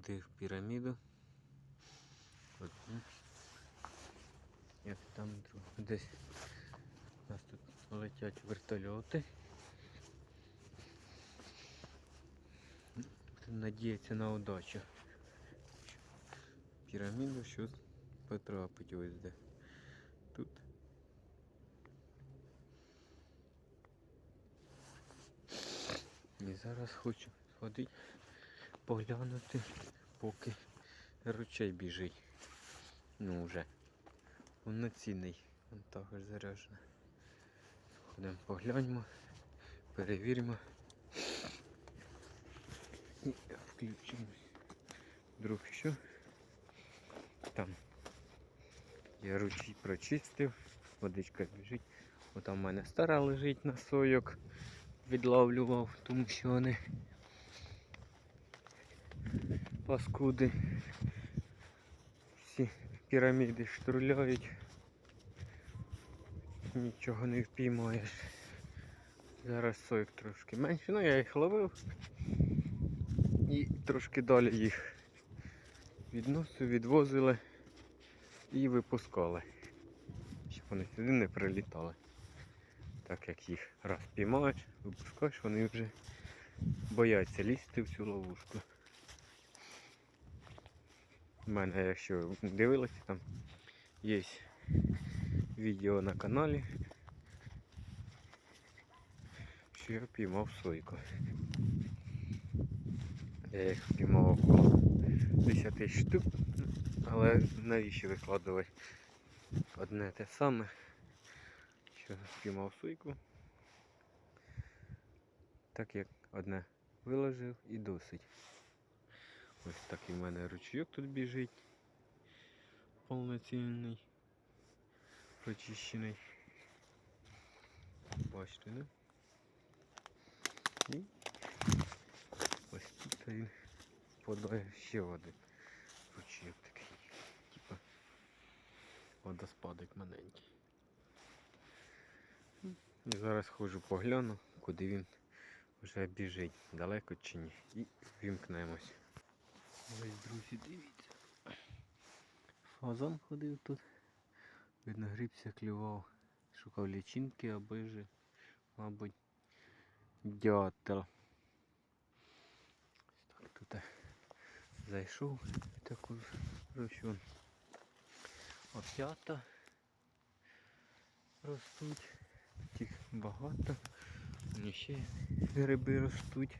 Зарядив піраміду. Одну. Як там. Десь у нас тут летять вертольоти. Будемо Надіятися на удачу. Піраміду щось потрапить ось де. Тут. І зараз хочу сходити, поглянути, поки ручей біжить. Ну вже. Повноцінний. Вон також заряджений. Ходимо погляньмо, перевіримо. І включимо. Друг що? Там. Я ручій прочистив, водичка біжить. Отам в мене стара лежить на сойок. Відловлював, тому що вони паскуди. Всі піраміди штурляють. Нічого не впіймаєш. Зараз сойк трошки менше, ну я їх ловив і трошки далі їх відносив, відвозили і випускали. Щоб вони сюди не прилітали. Так як їх раз піймаєш, випускаєш, вони вже бояться лізти в цю ловушку. У мене, якщо ви дивилися, там є відео на каналі, що я піймав сойку. Я їх піймав около 10 штук, але навіщо викладувати одне те саме, що піймав сойку. Так як одне виложив і досить. Ось такий в мене ручейок тут біжить. Повноцінний. Прочищений. Бачите, да? І ось тут він подає ще один ручейок такий. Типа водоспадик маленький. І зараз ходжу погляну, куди він вже біжить, далеко чи ні. І вімкнемось. Ось, друзі, дивіться. Фазан ходив тут. Видно, грибся, клював. Шукав лічинки, аби же, мабуть, дятел. Так тут зайшов таку рощу. Опята ростуть. Тут їх багато. Ще гриби ростуть.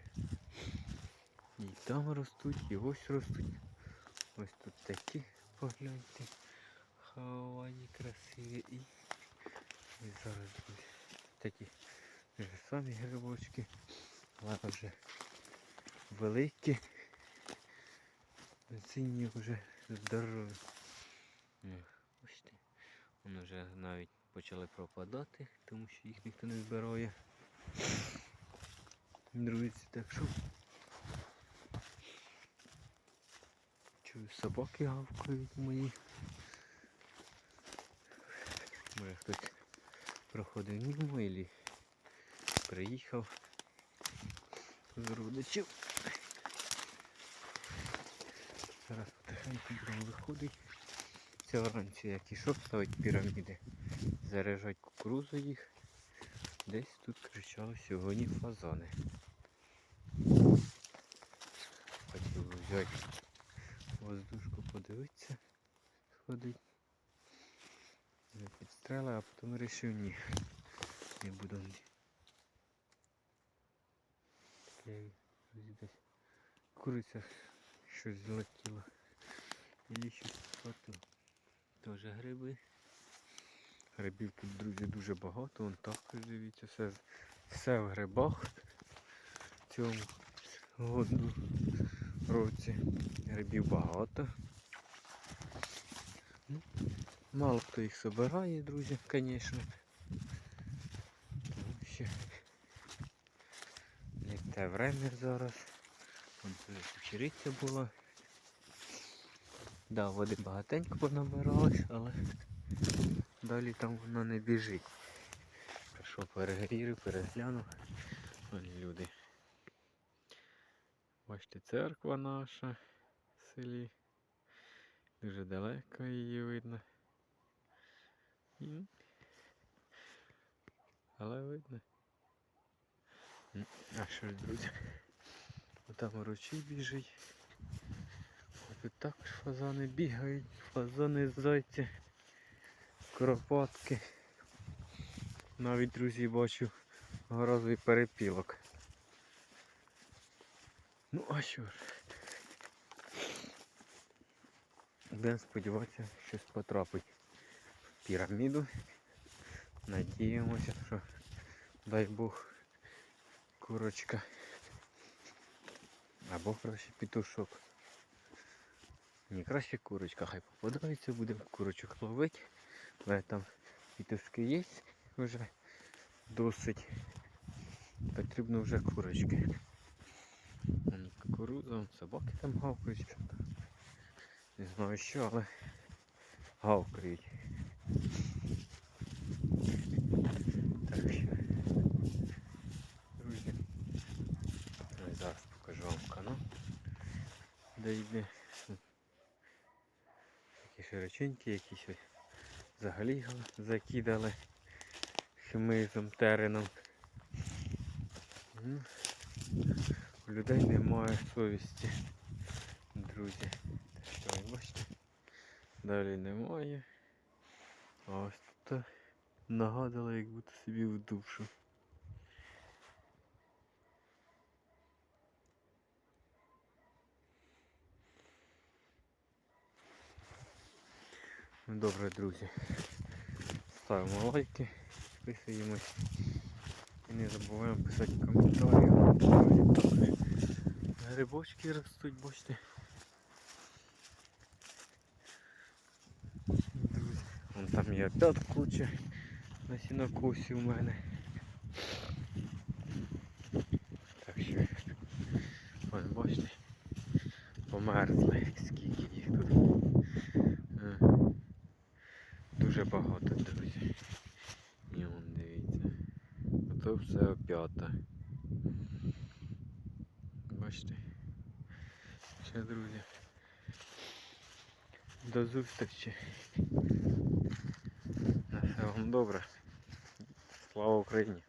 І там ростуть, і ось ростуть. Ось тут такі, погляньте. Хавані красиві і, зараз будуть такі вже самі грибочки. Але вже великі. Сині вже здорові. Бачите, вони вже навіть почали пропадати, тому що їх ніхто не збирає. Друзі, так що чую собаки гавкають мої. Може хтось проходив мимо і приїхав з родичів. Зараз потихеньку будемо виходить. Це вранці як ішов ставить піраміди, заряджать кукурузу їх. Десь тут кричали сьогодні фазани. Хотів взяти воздушку подивитися, сходить. Підстрела, а потім вирішив ні. Не буду. Таке друзі, десь куриця щось злетіло. І щось схватило. Теж гриби. Грибів тут, друзі, дуже багато. Вон також дивіться, все, все в грибах в цьому году році. Грибів багато. Ну, мало хто їх збирає, друзі, звісно. Що не те время зараз. Вон тут кучериця була. Да, води багатенько понабиралось, але далі там воно не біжить. Прийшов перегрів, переглянув. Люди. Бачите, церква наша. в селі. Дуже далеко її видно. Але видно. А що ж, друзі? Там ручій біжить. А Тут також фазани бігають, фазани зайці, куропатки. Навіть друзі бачу грозовий перепілок. Ну а що ж? Будемо сподіватися, щось потрапить в піраміду. Надіємося, що дай Бог курочка. Або краще петушок. Ні, краще курочка, хай попадається, будемо курочок ловити. Але там петушки є вже досить. Потрібно вже курочки. Вон собаки там гавкають. Не знаю що, але гавкають. Так що, друзі, ось зараз покажу вам канал, де йде. Такі широченькі, якісь взагалі закидали хмизом, тереном. Людей немає совісті, друзі. Що ви бачите, далі немає. А ось тут нагадали, як будто собі в душу. Добре, друзі. Ставимо лайки, підписуємось. І не забуваємо писати коментарі. Грибочки ростуть, бачите. Друзі, вон там є опять куча на сінокосі у мене. Так що, ось бачите, померзли, скільки їх тут. Е, Дуже багато, друзі. І вон дивіться. Ото все опята. Бачите. Ще, друзі. До зустрічі. На все вам добре. Слава Україні!